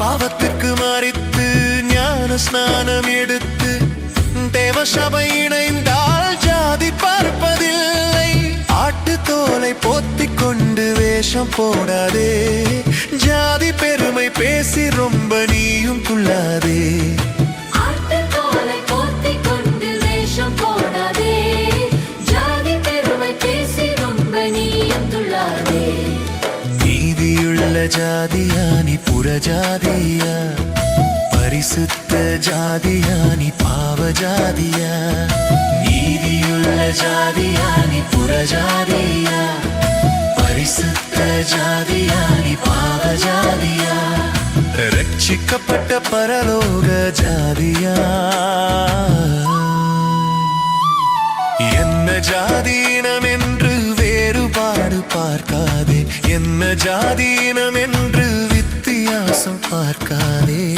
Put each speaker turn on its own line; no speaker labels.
பாவத்திற்கு மறித்து ஞான ஸ்நானம் எடுத்து தேவ சபை இணைந்தால் ஜாதி பார்ப்பதில்லை. ஆட்டு தோலை போத்திக் கொண்டு வேஷம் போடாதே. ஜாதி பெருமை பேசி ரொம்ப நீயும் துள்ளாதே. நீதியுள்ள ஜாதியானி புறஜாதியா. பரிசுத்த ஜாதியானி பாவ ஜாதியா நீதியுள்ள ஜாதியானி புறஜாதியா. பரிசுத்த ஜாதியானி பாவ ஜாதியா. ரட்சிக்கப்பட்ட பரலோக பார்க்காதே. என்ன ஜாதீனம் என்று வித்தியாசம் பார்க்காதே.